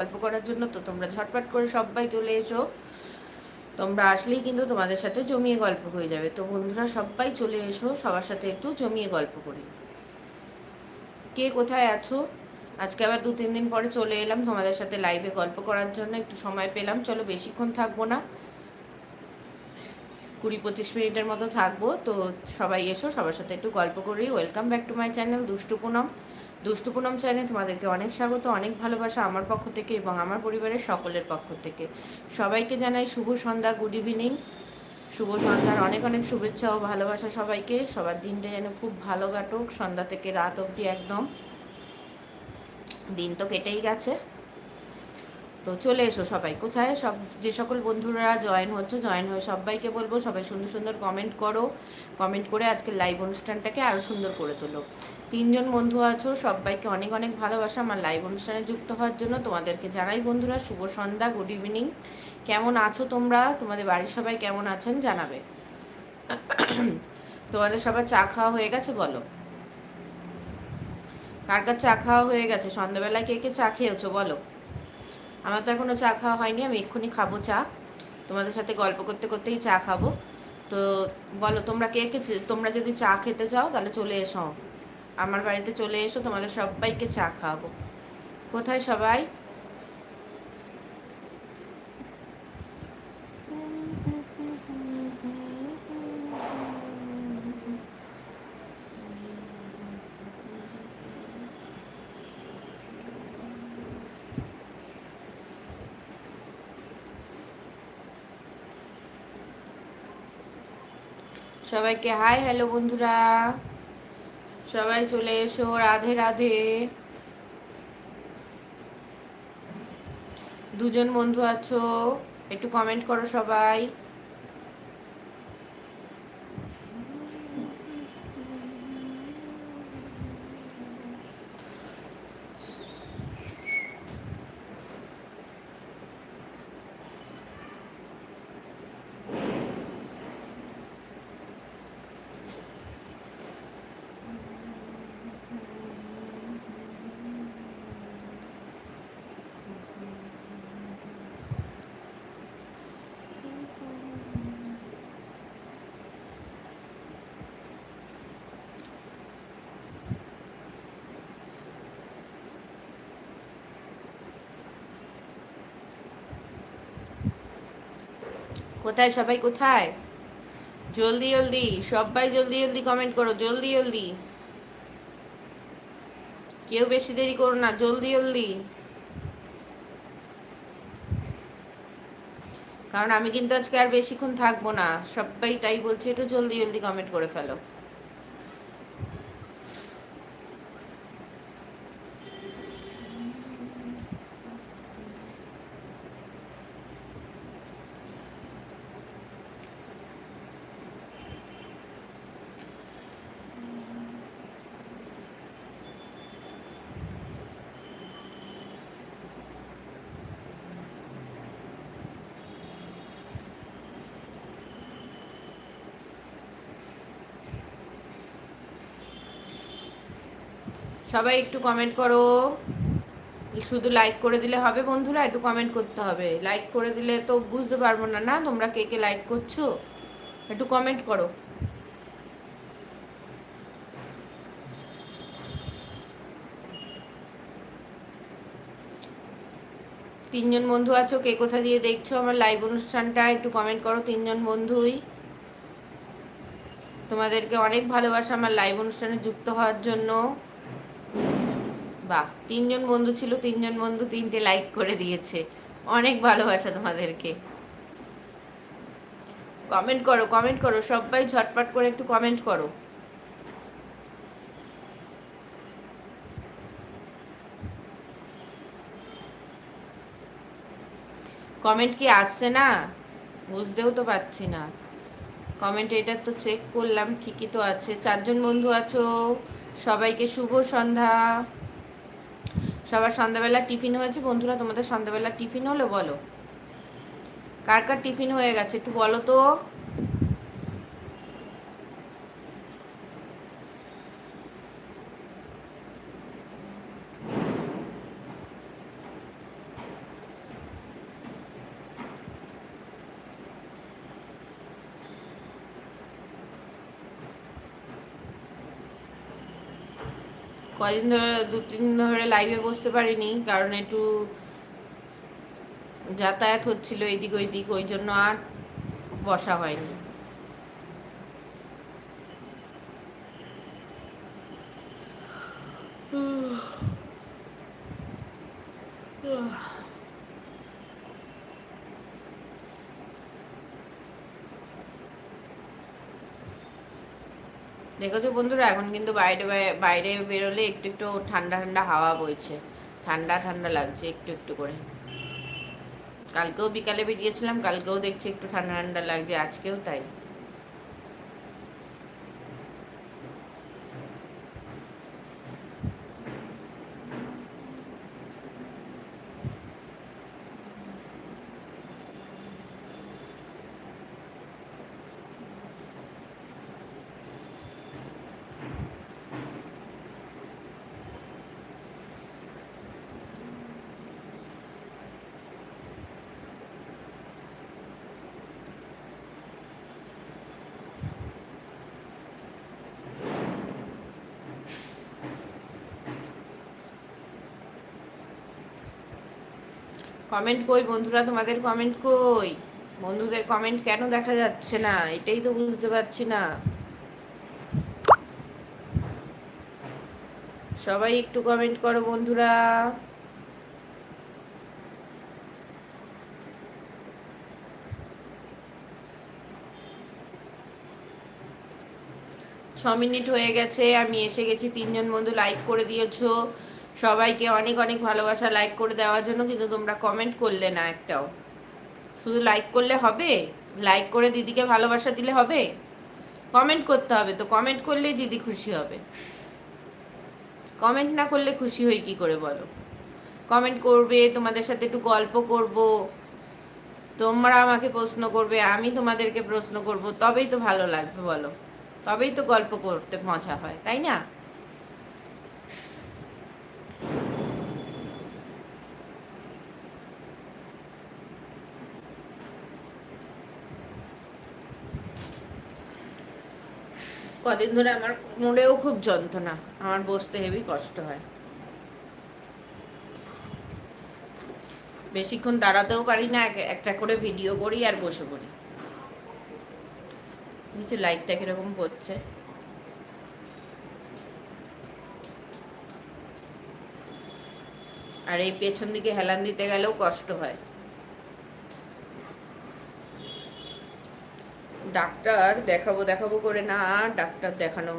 গল্প করার জন্য, তো তোমরা ঝটপট করে সবাই চলে এসো। তোমরা আসলেই কিন্তু তোমাদের সাথে জমিয়ে গল্প হয়ে যাবে। তো বন্ধুরা, সবাই চলে এসো, সবার সাথে একটু জমিয়ে গল্প করি। কে কোথায় আছো? আজকে আবার দু তিন দিন পরে চলে এলাম, তোমাদের সাথে লাইভে গল্প করার জন্য একটু সময় পেলাম। চলো বেশিক্ষণ থাকব না। কুড়ি পঁচিশ মিনিটের মতো থাকব। তো সবাই এসো, সবার সাথে একটু গল্প করি। Welcome back to my channel Dushtu Poonam. Dushtu Poonam চ্যানেলে তোমাদেরকে অনেক স্বাগত, অনেক ভালোবাসা আমার পক্ষ থেকে এবং আমার পরিবারের সকলের পক্ষ থেকে। সবাইকে জানাই শুভ সন্ধ্যা গুড ইভিনিং শুভ সন্ধ্যার অনেক অনেক শুভেচ্ছা ও ভালোবাসা সবাইকে। সবার দিনটা যেন খুব ভালো কাটুক, সন্ধ্যা থেকে রাত অবধি একদম। দিন তো কেটেই গেছে। তো চলে এসো সবাই, কোথায়? সব, যে সকল বন্ধুরা জয়েন হচ্ছে জয়েন হয়ে সবাইকে বলব, সবাই সুন্দর সুন্দর কমেন্ট করো। কমেন্ট করে আজকে লাইভ অনুষ্ঠানটাকে আরও সুন্দর করে তোলো। তিনজন বন্ধু আছো, সবাইকে অনেক অনেক ভালোবাসা। আমার লাইভ অনুষ্ঠানে যুক্ত হওয়ার জন্য তোমাদেরকে জানাই বন্ধুরা, শুভ সন্ধ্যা গুড ইভিনিং কেমন আছো তোমরা? তোমাদের বাড়ির সবাই কেমন আছেন জানাবে। তোমাদের সবার চা খাওয়া হয়ে গেছে বলো? কার কার চা খাওয়া হয়ে গেছে? সন্ধ্যাবেলায় কে কে চা খেয়েছো বলো? আমার তো এখনও চা খাওয়া হয়নি, আমি এক্ষুনি খাব চা। তোমাদের সাথে গল্প করতে করতেই চা খাব। তো বলো, তোমরা কে কে তোমরা যদি চা খেতে চাও, তাহলে চলে এসো। আমার বাড়িতে চলে এসো তোমাদের সবাইকে চা খাওয়াবো। কোথায় সবাই? সবাইকে হাই হ্যালো বন্ধুরা। সবাই চলে এসো রাধে রাধে। দুজন বন্ধু আছো একটু কমেন্ট করো সবাই। কোথায়? সবাই কোথায়? জলদি জলদি, সবাই জলদি জলদি কমেন্ট করো, জলদি জলদি। কেউ বেশি দেরি করো না, জলদি জলদি। কারণ আমি কিন্তু আজকে আর বেশিক্ষণ থাকব না। সবাই তাই বলছি, একটু জলদি জলদি কমেন্ট করে ফেলো। সবাই একটু কমেন্ট করো। শুধু লাইক করে দিলে হবে বন্ধুরা, একটু কমেন্ট করতে হবে। লাইক করে দিলে তো বুঝতে পারব না না? তোমরা কে কে লাইক করছ? একটু কমেন্ট করো। তিনজন বন্ধু আছো, কে কোথা দিয়ে দেখছ আমার লাইভ অনুষ্ঠানটা? একটু কমেন্ট করো, তিনজন বন্ধুই। তোমাদেরকে অনেক ভালোবাসা আমার লাইভ অনুষ্ঠানে যুক্ত হওয়ার জন্য। বাহ, তিনজন বন্ধু ছিল, তিনজন বন্ধু তিনটে লাইক করে দিয়েছে। অনেক ভালোবাসা তোমাদেরকে। কমেন্ট করো কমেন্ট করো, সবাই ঝটপট করে একটু কমেন্ট করো। কমেন্ট কি আসছে না? বুঝতেও তো পারছি না। কমেন্ট এটা তো চেক করলাম ঠিকই তো আছে। চারজন বন্ধু আছো, সবাইকে শুভ সন্ধ্যা। সবার সন্ধ্যাবেলা টিফিন হয়েছে। বন্ধুরা, তোমাদের সন্ধ্যাবেলা টিফিন হলো বলো? কার কার টিফিন হয়ে গেছে? একটু বলো তো। কদিন ধরে দু তিন ধরে লাইভে বসতে পারিনি কারণ একটু যাতায়াত হচ্ছিল এদিক ওইদিক ওই জন্য আর বসা হয়নি দেখেছ বন্ধুরা, এখন কিন্তু বাইরে বাইরে বেরোলে একটু একটু ঠান্ডা ঠান্ডা হাওয়া বইছে। ঠান্ডা ঠান্ডা লাগছে একটু একটু করে। কালকেও বিকালে বেরিয়েছিলাম, কালকেও দেখছি একটু ঠান্ডা ঠান্ডা লাগছে, আজকেও তাই। কমেন্ট কই? বন্ধুরা, তোমাদের কমেন্ট কই? বন্ধুদের কমেন্ট কেন দেখা যাচ্ছে না? এটাই তো বুঝতে পারছি না। সবাই একটু কমেন্ট করো বন্ধুরা। ছ মিনিট হয়ে গেছে, আমি এসে গেছি, তিনজন বন্ধু লাইক করে দিয়েছ। সবাইকে অনেক অনেক ভালোবাসা লাইক করে দেওয়ার জন্য কিন্তু তোমরা কমেন্ট করলে না একটাও। শুধু লাইক করলে হবে? লাইক করে দিদিকে ভালোবাসা দিলে হবে? কমেন্ট করতে হবে তো কমেন্ট করলেই দিদি খুশি হবে। কমেন্ট না করলে খুশি হই কি করে বলো? কমেন্ট করবে, তোমাদের সাথে একটু গল্প করব। তোমরা আমাকে প্রশ্ন করবে, আমি তোমাদেরকে প্রশ্ন করব, তবেই তো ভালো লাগবে বলো। তবেই তো গল্প করতে মজা হয়, তাই না? কদিন ধরে আমার কোমরেও খুব যন্ত্রণা, আমার বসতে হেভি কষ্ট হয়। বেশিক্ষণ দাঁড়াতেও পারি না একটা করে ভিডিও করি আর বসে পড়ি। নিচে লাইটটা কীরকম পড়ছে? আর এই পেছন দিকে হেলান দিতে গেলেও কষ্ট হয়। ডাক্তার দেখাবো দেখাবো করে না, ডাক্তার দেখানো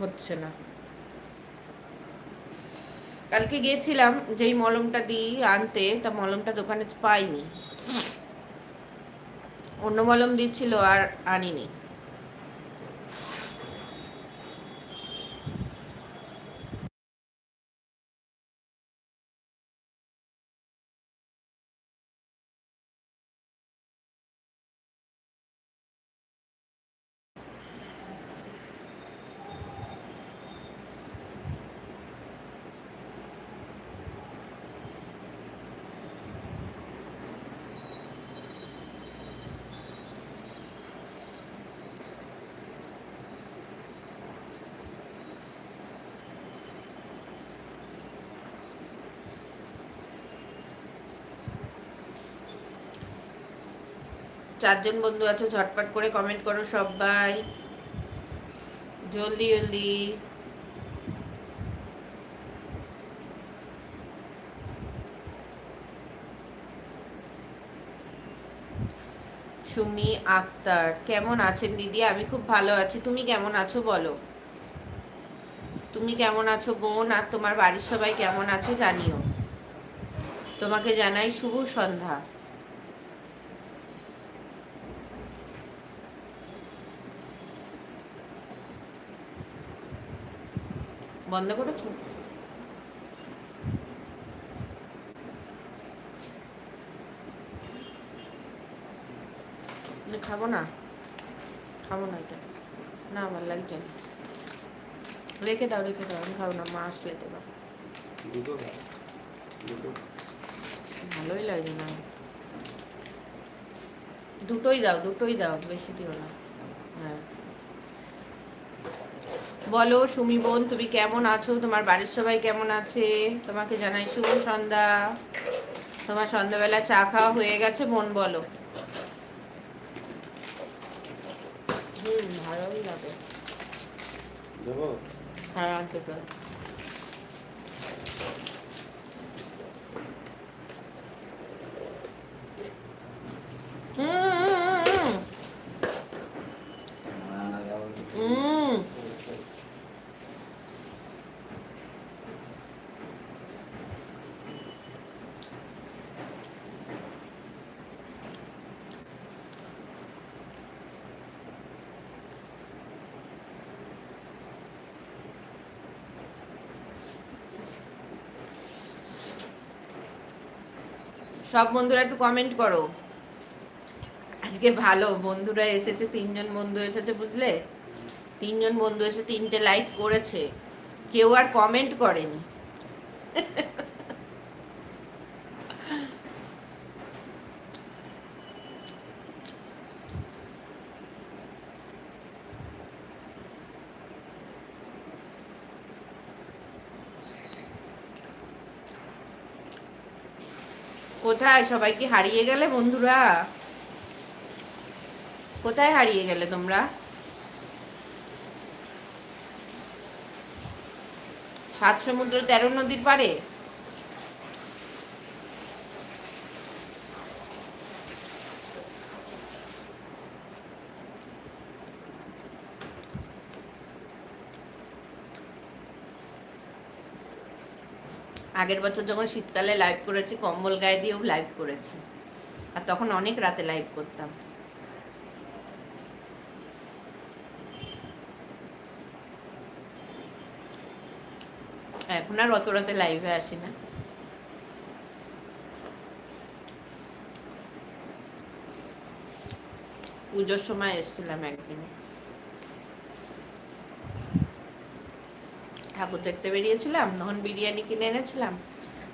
হচ্ছে না। কালকে গিয়েছিলাম, যেই মলমটা দিই আনতে, তা মলমটা দোকানে পাইনি। অন্য মলম দিচ্ছিল আর আনিনি। চারজন বন্ধু আছো, ঝটপট করে কমেন্ট করো সবাই। জলদি জলদি। সুমি আক্তার, কেমন আছেন দিদি? আমি খুব ভালো আছি। তুমি কেমন আছো বলো? তুমি কেমন আছো বোন? আর তোমার বাড়ির সবাই কেমন আছে জানিও। তোমাকে জানাই শুভ সন্ধ্যা। বন্ধ করেছ খাব না। খাব না এটা। না আমার লাগছে না। রেখে দাও রেখে দাও আমি খাব না মা আসলে দেবা। ভালোই লাগে না। দুটোই দাও দুটোই দাও বেশি দিও না। হ্যাঁ। বলো সুমি বোন তুমি কেমন আছো? তোমার বাড়ির সবাই কেমন আছে? তোমাকে জানাই শুভ সন্ধ্যা। তোমার সন্ধ্যাবেলা চা খাওয়া হয়ে গেছে বোন বলো। হুম ভালোই লাগে হ্যাঁ আনতে তো। হুম, হুম, হুম। সব বন্ধুরা একটু কমেন্ট করো। আজকে ভালো, বন্ধুরা এসেছে, তিনজন বন্ধু এসেছে, বুঝলে? তিনজন বন্ধু এসে তিনটে লাইক করেছে। কেউ আর কমেন্ট করেনি। কোথায়? সবাই কি হারিয়ে গেলে বন্ধুরা। কোথায় হারিয়ে গেলে তোমরা? সাত সমুদ্র তেরো নদীর পারে আগের বছর যখন শীতকালে লাইভ করেছি, কম্বল গায়ে দিয়েও লাইভ করেছি। আর তখন অনেক রাতে লাইভ করতাম। এখন আর অত রাতে লাইভে আসি না। পুজোর সময় এসেছিলাম একদিন। ঠাকুর দেখতে বেরিয়েছিলাম, তখন বিরিয়ানি কিনে এনেছিলাম।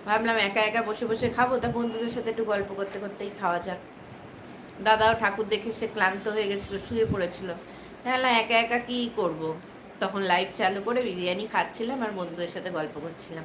ভাবলাম একা একা বসে বসে খাব, তা বন্ধুদের সাথে একটু গল্প করতে করতেই খাওয়া যাক। দাদাও ঠাকুর দেখে সে ক্লান্ত হয়ে গেছিল, শুয়ে পড়েছিল। তাহলে একা একা কী করব? তখন লাইভ চালু করে বিরিয়ানি খাচ্ছিলাম আর বন্ধুদের সাথে গল্প করছিলাম।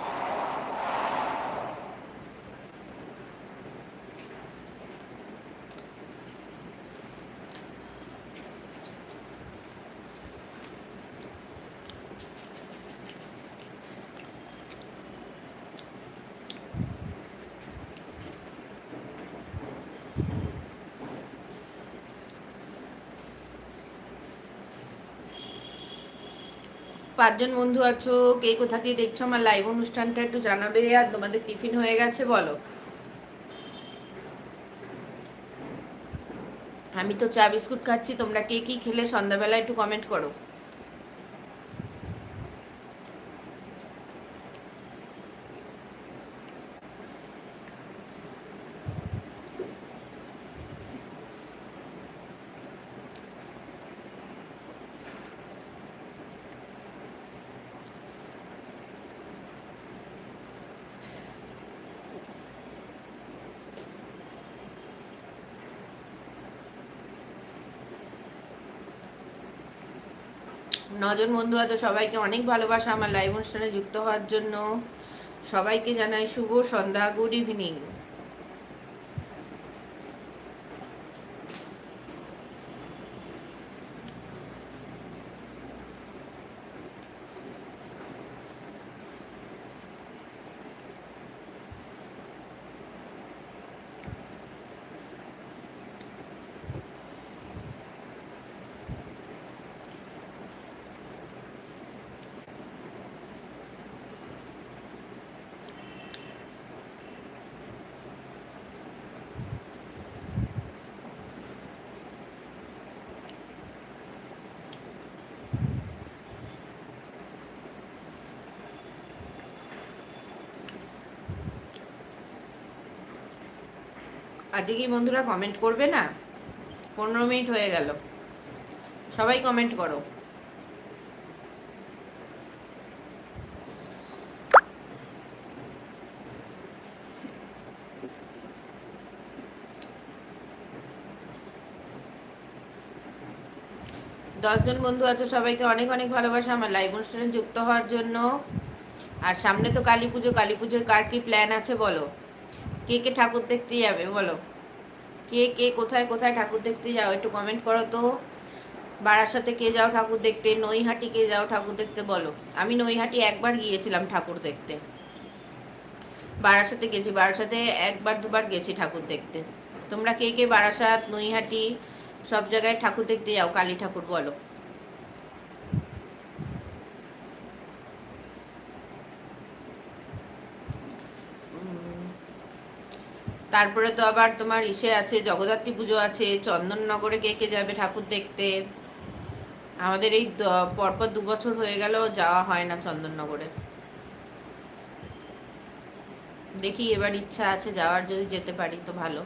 পাঁচজন বন্ধু আছো? কে কোথা দিয়ে দেখছ? আমার লাইভ অনুষ্ঠানটা একটু জানাবে আর তোমাদের টিফিন হয়ে গেছে, বলো। আমি তো চা বিস্কুট খাচ্ছি, তোমরা কে কি খেলে? সন্ধ্যাবেলা একটু কমেন্ট করো। নজন বন্ধু আছে, সবাইকে অনেক ভালোবাসা আমার লাইভ অনুষ্ঠানে যুক্ত হওয়ার জন্য। সবাইকে জানাই শুভ সন্ধ্যা গুড ইভিনিং আজকে কি বন্ধুরা কমেন্ট করবে না? পনেরো মিনিট হয়ে গেল। সবাই কমেন্ট করো। দশজন বন্ধু আছে, সবাইকে অনেক অনেক ভালোবাসা। আমার লাইভ অনুষ্ঠানে যুক্ত হওয়ার জন্য। আর সামনে তো কালী পুজো। কালী পুজোর কার কি প্ল্যান আছে বলো? কে কে ঠাকুর দেখতে যাবে বলো? কে কে কোথায় কোথায় ঠাকুর দেখতে যাও একটু কমেন্ট করো তো। বারাসাতে কে যাও ঠাকুর দেখতে, নৈহাটি কে যাও ঠাকুর দেখতে বলো। আমি নৈহাটি একবার গিয়েছিলাম ঠাকুর দেখতে। বারাসাতে গেছি, বারাসাতে একবার দুবার গেছি ঠাকুর দেখতে। তোমরা কে কে বারাসাত, নৈহাটি সব জায়গায় ঠাকুর দেখতে যাও, কালী ঠাকুর বলো। তারপরে তো আবার তোমার ইসে আছে, জগদ্ধাত্রী পুজো আছে, চন্দননগরে কে কে যাবে ঠাকুর দেখতে? আমাদের এই পরপর দু বছর হয়ে গেল যাওয়া হয় না চন্দননগরে। দেখি এবার ইচ্ছা আছে যাওয়ার, যদি যেতে পারি তো ভালো।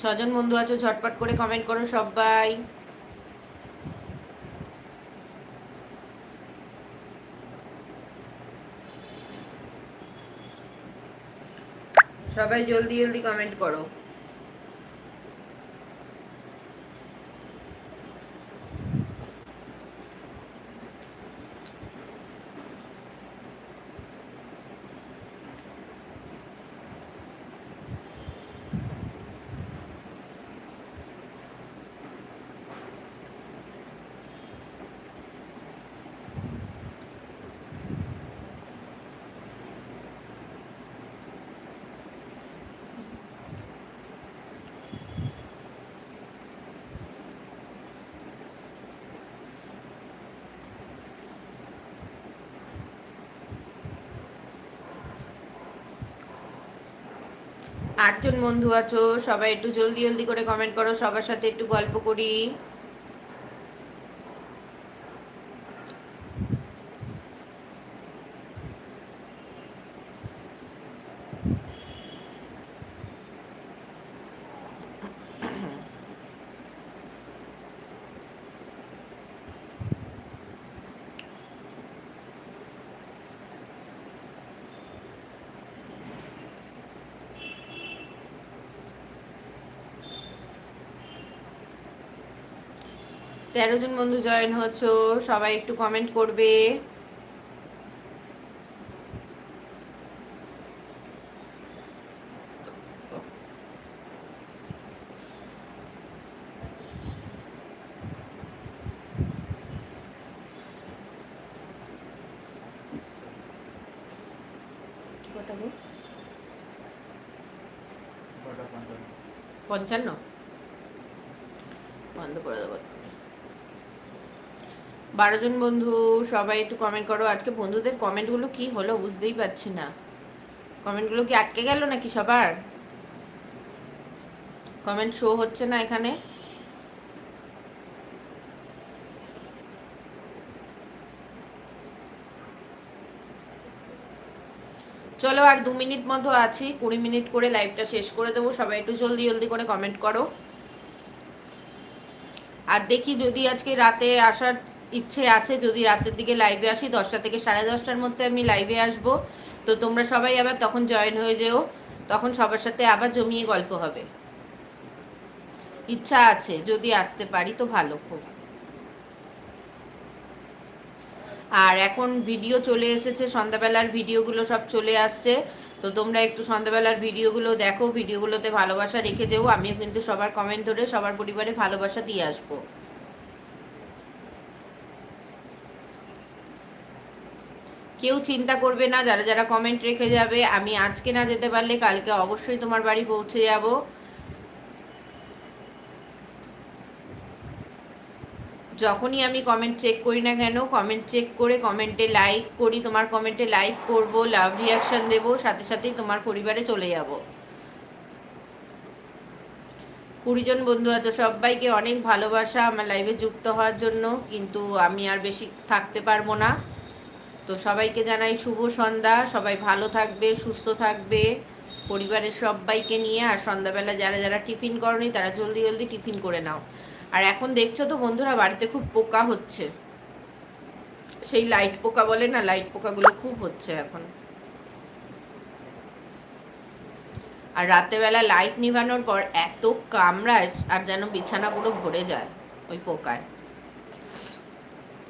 ছজন বন্ধু আছো, ঝটপট করে কমেন্ট করো সবাই। সবাই জলদি জলদি কমেন্ট করো। আটজন বন্ধু আছো, সবাই একটু জলদি জলদি করে কমেন্ট করো, সবার সাথে একটু গল্প করি। তেরো জন বন্ধু জয়েন হচ্ছো সবাই একটু কমেন্ট করবে পঞ্চান্ন বন্ধ করে দেবো। বারো জন বন্ধু, সবাই একটু কমেন্ট করো। আজকে বন্ধুদের কমেন্টগুলো কি হলো বুঝতেই পারছি না। কমেন্টগুলো কি আটকে গেল নাকি সবার? কমেন্ট শো হচ্ছে না এখানে। চলো আর দু মিনিট মতো আছি, কুড়ি মিনিট করে লাইভটা শেষ করে দেবো। সবাই একটু জলদি জলদি করে কমেন্ট করো। আর দেখি যদি আজকে রাতে আসার ইচ্ছে আছে যদি রাতের দিকে লাইভে আসি, দশটা থেকে সাড়ে দশটার মধ্যে আমি লাইভে আসব। তো তোমরা সবাই আবার তখন জয়েন হয়ে যেও, তখন সবার সাথে আবার জমিয়ে গল্প হবে। ইচ্ছা আছে, যদি আসতে পারি তো ভালো খুব। আর এখন ভিডিও চলে এসেছে, সন্ধ্যাবেলার ভিডিওগুলো সব চলে আসছে। তো তোমরা একটু সন্ধ্যাবেলার ভিডিওগুলো দেখো ভিডিওগুলোতে ভালোবাসা রেখে যেও। আমিও কিন্তু সবার কমেন্ট ধরে সবার পরিবারে ভালোবাসা দিয়ে আসব। কেউ চিন্তা করবে না, যারা যারা কমেন্ট রেখে যাবে, আমি আজকে না যেতে পারলে কালকে অবশ্যই তোমার বাড়ি পৌঁছে যাব। যখনই আমি কমেন্ট চেক করি না কেন কমেন্ট চেক করে কমেন্টে লাইক করি, তোমার কমেন্টে লাইক করব লাভ রিয়াকশন দেব, সাথে সাথেই তোমার পরিবারে চলে যাব। কুড়িজন বন্ধু আছে, সবাইকে অনেক ভালোবাসা, আমার লাইভে যুক্ত হওয়ার জন্য, কিন্তু আমি আর বেশি থাকতে পারব না। তো সবাইকে জানাই শুভ সন্ধ্যা। সবাই ভালো থাকবে, সুস্থ থাকবে। পরিবারের সবাইকে নিয়ে আর সন্ধ্যাবেলা যারা যারা টিফিন করনি, তারা জলদি জলদি টিফিন করে নাও। আর এখন দেখছ তো বন্ধুরা, বাড়িতে খুব পোকা হচ্ছে। সেই লাইট পোকা বলে না, লাইট পোকাগুলো খুব হচ্ছে এখন। আর রাতেবেলা লাইট নিভানোর পর এত কামড়ায়, আর যেন বিছানা পুরো ভরে যায় ওই পোকায়।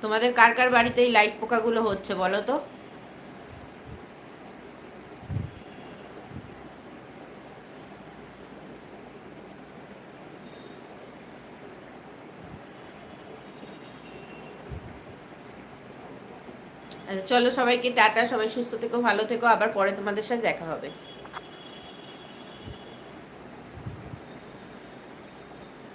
তোমাদের কার কার বাড়িতে এই লাইট পোকাগুলো হচ্ছে বলো তো? আচ্ছা, চলো সবাইকে টাটা সবাই সুস্থ থেকো ভালো থেকো আবার পরে তোমাদের সাথে দেখা হবে।